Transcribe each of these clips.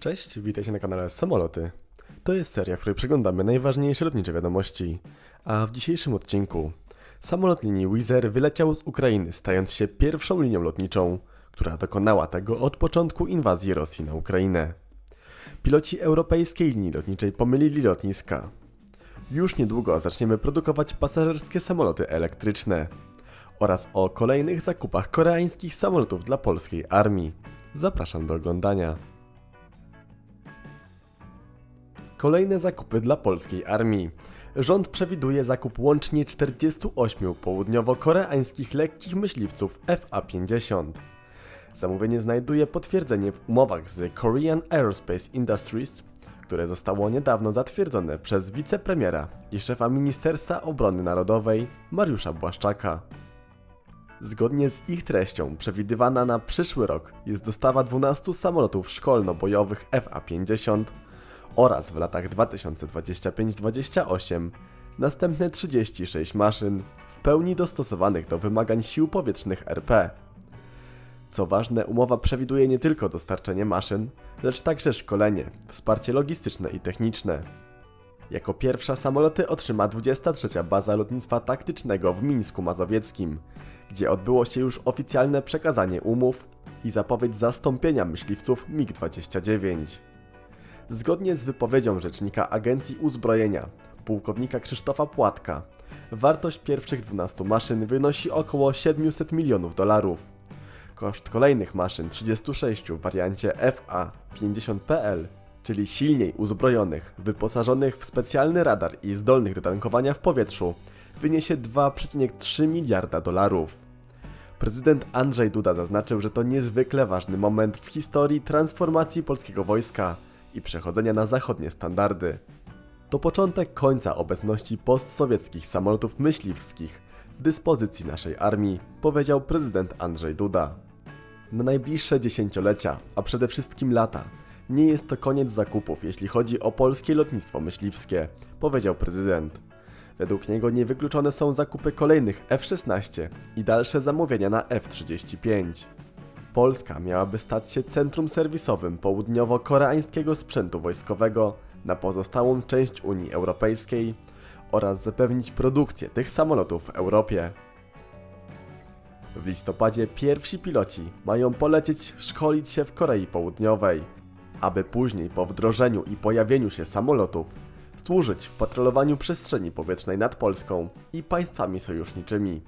Cześć, witajcie na kanale Samoloty. To jest seria, w której przeglądamy najważniejsze lotnicze wiadomości. A w dzisiejszym odcinku samolot linii Wizz Air wyleciał z Ukrainy, stając się pierwszą linią lotniczą, która dokonała tego od początku inwazji Rosji na Ukrainę. Piloci europejskiej linii lotniczej pomylili lotniska. Już niedługo zaczniemy produkować pasażerskie samoloty elektryczne oraz o kolejnych zakupach koreańskich samolotów dla polskiej armii. Zapraszam do oglądania. Kolejne zakupy dla polskiej armii. Rząd przewiduje zakup łącznie 48 południowo-koreańskich lekkich myśliwców FA-50. Zamówienie znajduje potwierdzenie w umowach z Korean Aerospace Industries, które zostało niedawno zatwierdzone przez wicepremiera i szefa Ministerstwa Obrony Narodowej Mariusza Błaszczaka. Zgodnie z ich treścią, przewidywana na przyszły rok jest dostawa 12 samolotów szkolno-bojowych FA-50 oraz w latach 2025-28 następne 36 maszyn w pełni dostosowanych do wymagań sił powietrznych RP. Co ważne, umowa przewiduje nie tylko dostarczenie maszyn, lecz także szkolenie, wsparcie logistyczne i techniczne. Jako pierwsza samoloty otrzyma 23. Baza Lotnictwa Taktycznego w Mińsku Mazowieckim, gdzie odbyło się już oficjalne przekazanie umów i zapowiedź zastąpienia myśliwców MiG-29. Zgodnie z wypowiedzią rzecznika Agencji Uzbrojenia, pułkownika Krzysztofa Płatka, wartość pierwszych 12 maszyn wynosi około 700 milionów dolarów. Koszt kolejnych maszyn 36 w wariancie FA-50PL, czyli silniej uzbrojonych, wyposażonych w specjalny radar i zdolnych do tankowania w powietrzu, wyniesie 2,3 miliarda dolarów. Prezydent Andrzej Duda zaznaczył, że to niezwykle ważny moment w historii transformacji polskiego wojska i przechodzenia na zachodnie standardy. To początek końca obecności postsowieckich samolotów myśliwskich w dyspozycji naszej armii, powiedział prezydent Andrzej Duda. Na najbliższe dziesięciolecia, a przede wszystkim lata, nie jest to koniec zakupów, jeśli chodzi o polskie lotnictwo myśliwskie, powiedział prezydent. Według niego niewykluczone są zakupy kolejnych F-16 i dalsze zamówienia na F-35. Polska miałaby stać się centrum serwisowym południowo-koreańskiego sprzętu wojskowego na pozostałą część Unii Europejskiej oraz zapewnić produkcję tych samolotów w Europie. W listopadzie pierwsi piloci mają polecieć szkolić się w Korei Południowej, aby później po wdrożeniu i pojawieniu się samolotów służyć w patrolowaniu przestrzeni powietrznej nad Polską i państwami sojuszniczymi.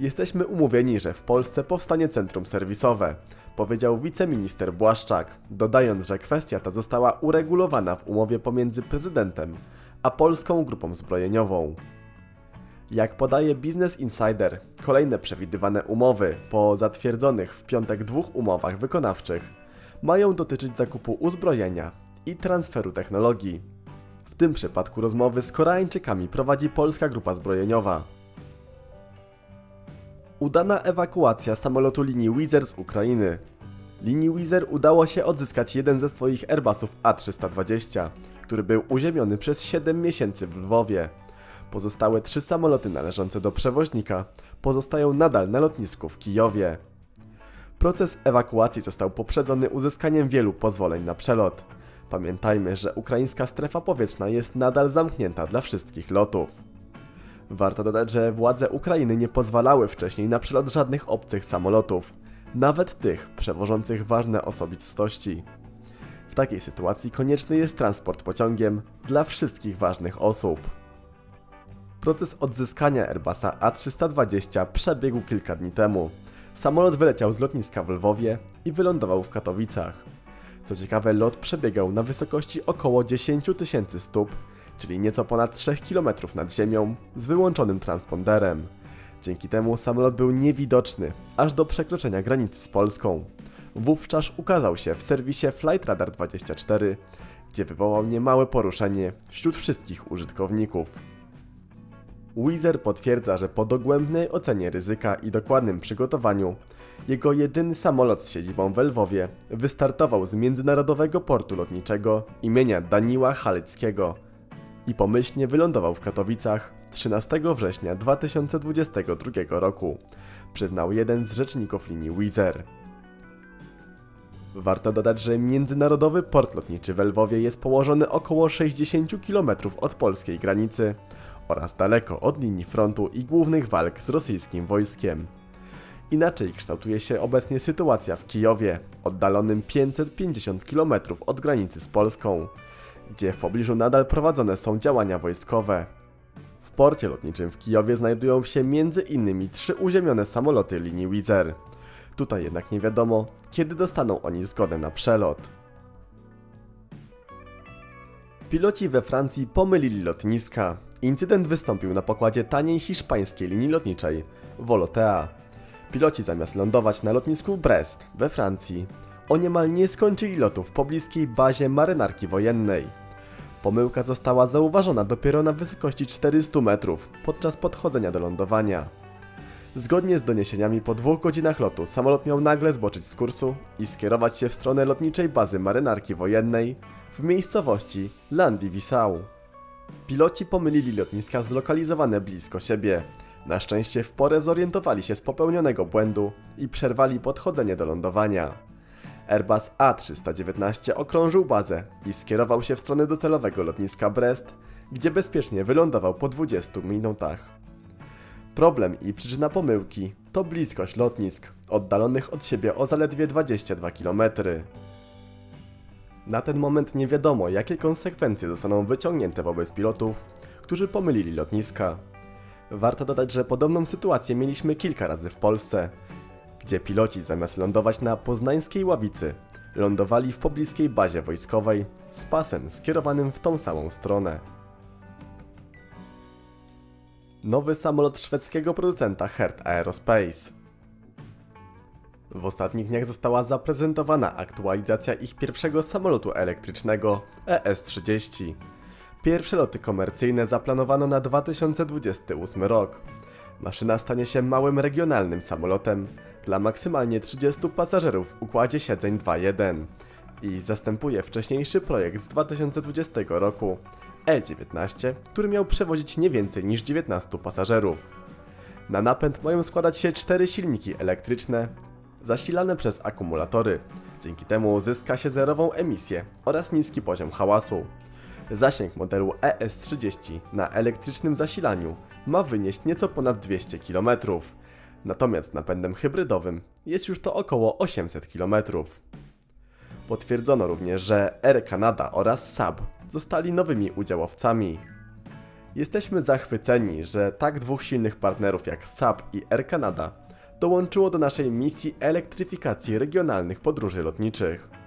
Jesteśmy umówieni, że w Polsce powstanie centrum serwisowe, powiedział wiceminister Błaszczak, dodając, że kwestia ta została uregulowana w umowie pomiędzy prezydentem a polską grupą zbrojeniową. Jak podaje Business Insider, kolejne przewidywane umowy po zatwierdzonych w piątek dwóch umowach wykonawczych mają dotyczyć zakupu uzbrojenia i transferu technologii. W tym przypadku rozmowy z Koreańczykami prowadzi polska grupa zbrojeniowa. Udana ewakuacja samolotu linii Wizz Air z Ukrainy. Linii Wizz Air udało się odzyskać jeden ze swoich Airbusów A320, który był uziemiony przez 7 miesięcy w Lwowie. Pozostałe trzy samoloty należące do przewoźnika pozostają nadal na lotnisku w Kijowie. Proces ewakuacji został poprzedzony uzyskaniem wielu pozwoleń na przelot. Pamiętajmy, że ukraińska strefa powietrzna jest nadal zamknięta dla wszystkich lotów. Warto dodać, że władze Ukrainy nie pozwalały wcześniej na przelot żadnych obcych samolotów, nawet tych przewożących ważne osobistości. W takiej sytuacji konieczny jest transport pociągiem dla wszystkich ważnych osób. Proces odzyskania Airbusa A320 przebiegł kilka dni temu. Samolot wyleciał z lotniska w Lwowie i wylądował w Katowicach. Co ciekawe, lot przebiegał na wysokości około 10 tysięcy stóp, czyli nieco ponad 3 km nad ziemią, z wyłączonym transponderem. Dzięki temu samolot był niewidoczny, aż do przekroczenia granicy z Polską. Wówczas ukazał się w serwisie Flight Radar 24, gdzie wywołał niemałe poruszenie wśród wszystkich użytkowników. Wizer potwierdza, że po dogłębnej ocenie ryzyka i dokładnym przygotowaniu, jego jedyny samolot z siedzibą w Lwowie wystartował z międzynarodowego portu lotniczego imienia Daniła Haleckiego i pomyślnie wylądował w Katowicach 13 września 2022 roku, przyznał jeden z rzeczników linii Wizer. Warto dodać, że międzynarodowy port lotniczy w Lwowie jest położony około 60 km od polskiej granicy oraz daleko od linii frontu i głównych walk z rosyjskim wojskiem. Inaczej kształtuje się obecnie sytuacja w Kijowie, oddalonym 550 km od granicy z Polską, gdzie w pobliżu nadal prowadzone są działania wojskowe. W porcie lotniczym w Kijowie znajdują się m.in. trzy uziemione samoloty linii Wizz Air. Tutaj jednak nie wiadomo, kiedy dostaną oni zgodę na przelot. Piloci we Francji pomylili lotniska. Incydent wystąpił na pokładzie taniej hiszpańskiej linii lotniczej Volotea. Piloci zamiast lądować na lotnisku Brest we Francji, o niemal nie skończyli lotu w pobliskiej bazie marynarki wojennej. Pomyłka została zauważona dopiero na wysokości 400 metrów podczas podchodzenia do lądowania. Zgodnie z doniesieniami po dwóch godzinach lotu samolot miał nagle zboczyć z kursu i skierować się w stronę lotniczej bazy marynarki wojennej w miejscowości Landivissau. Piloci pomylili lotniska zlokalizowane blisko siebie. Na szczęście w porę zorientowali się z popełnionego błędu i przerwali podchodzenie do lądowania. Airbus A319 okrążył bazę i skierował się w stronę docelowego lotniska Brest, gdzie bezpiecznie wylądował po 20 minutach. Problem i przyczyna pomyłki to bliskość lotnisk, oddalonych od siebie o zaledwie 22 km. Na ten moment nie wiadomo, jakie konsekwencje zostaną wyciągnięte wobec pilotów, którzy pomylili lotniska. Warto dodać, że podobną sytuację mieliśmy kilka razy w Polsce, gdzie piloci zamiast lądować na poznańskiej ławicy, lądowali w pobliskiej bazie wojskowej z pasem skierowanym w tą samą stronę. Nowy samolot szwedzkiego producenta Hert Aerospace. W ostatnich dniach została zaprezentowana aktualizacja ich pierwszego samolotu elektrycznego E ES-30. Pierwsze loty komercyjne zaplanowano na 2028 rok. Maszyna stanie się małym regionalnym samolotem dla maksymalnie 30 pasażerów w układzie siedzeń 2.1 i zastępuje wcześniejszy projekt z 2020 roku E19, który miał przewozić nie więcej niż 19 pasażerów. Na napęd mają składać się cztery silniki elektryczne zasilane przez akumulatory. Dzięki temu uzyska się zerową emisję oraz niski poziom hałasu. Zasięg modelu ES30 na elektrycznym zasilaniu ma wynieść nieco ponad 200 km, natomiast napędem hybrydowym jest już to około 800 km. Potwierdzono również, że Air Canada oraz Saab zostali nowymi udziałowcami. Jesteśmy zachwyceni, że tak dwóch silnych partnerów jak Saab i Air Canada dołączyło do naszej misji elektryfikacji regionalnych podróży lotniczych.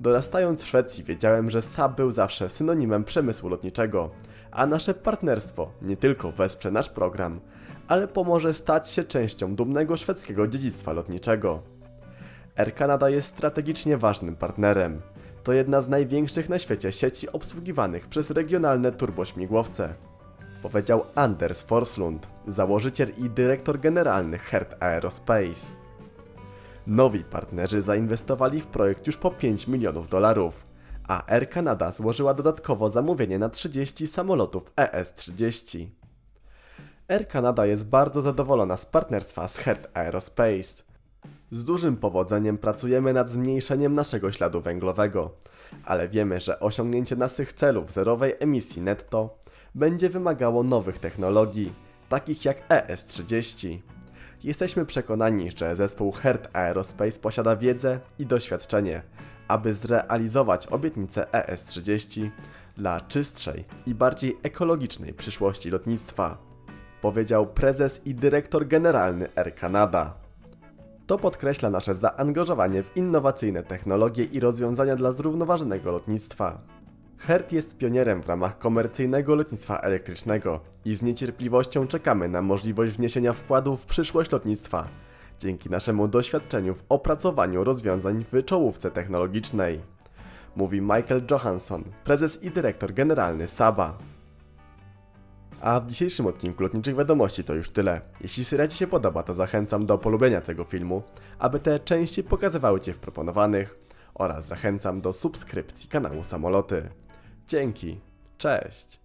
Dorastając w Szwecji wiedziałem, że Saab był zawsze synonimem przemysłu lotniczego, a nasze partnerstwo nie tylko wesprze nasz program, ale pomoże stać się częścią dumnego szwedzkiego dziedzictwa lotniczego. Air Canada jest strategicznie ważnym partnerem. To jedna z największych na świecie sieci obsługiwanych przez regionalne turbośmigłowce. Powiedział Anders Forslund, założyciel i dyrektor generalny Hert Aerospace. Nowi partnerzy zainwestowali w projekt już po 5 milionów dolarów, a Air Canada złożyła dodatkowo zamówienie na 30 samolotów E ES-30. Air Canada jest bardzo zadowolona z partnerstwa z Hert Aerospace. Z dużym powodzeniem pracujemy nad zmniejszeniem naszego śladu węglowego, ale wiemy, że osiągnięcie naszych celów zerowej emisji netto będzie wymagało nowych technologii, takich jak E ES-30. Jesteśmy przekonani, że zespół Hert Aerospace posiada wiedzę i doświadczenie, aby zrealizować obietnicę E ES-30 dla czystszej i bardziej ekologicznej przyszłości lotnictwa, powiedział prezes i dyrektor generalny Air Canada. To podkreśla nasze zaangażowanie w innowacyjne technologie i rozwiązania dla zrównoważonego lotnictwa. Hert jest pionierem w ramach komercyjnego lotnictwa elektrycznego i z niecierpliwością czekamy na możliwość wniesienia wkładu w przyszłość lotnictwa, dzięki naszemu doświadczeniu w opracowaniu rozwiązań w czołówce technologicznej. Mówi Michael Johansson, prezes i dyrektor generalny Saba. A w dzisiejszym odcinku Lotniczych Wiadomości to już tyle. Jeśli seria Ci się podoba, to zachęcam do polubienia tego filmu, aby te części pokazywały Cię w proponowanych oraz zachęcam do subskrypcji kanału Samoloty. Dzięki, cześć!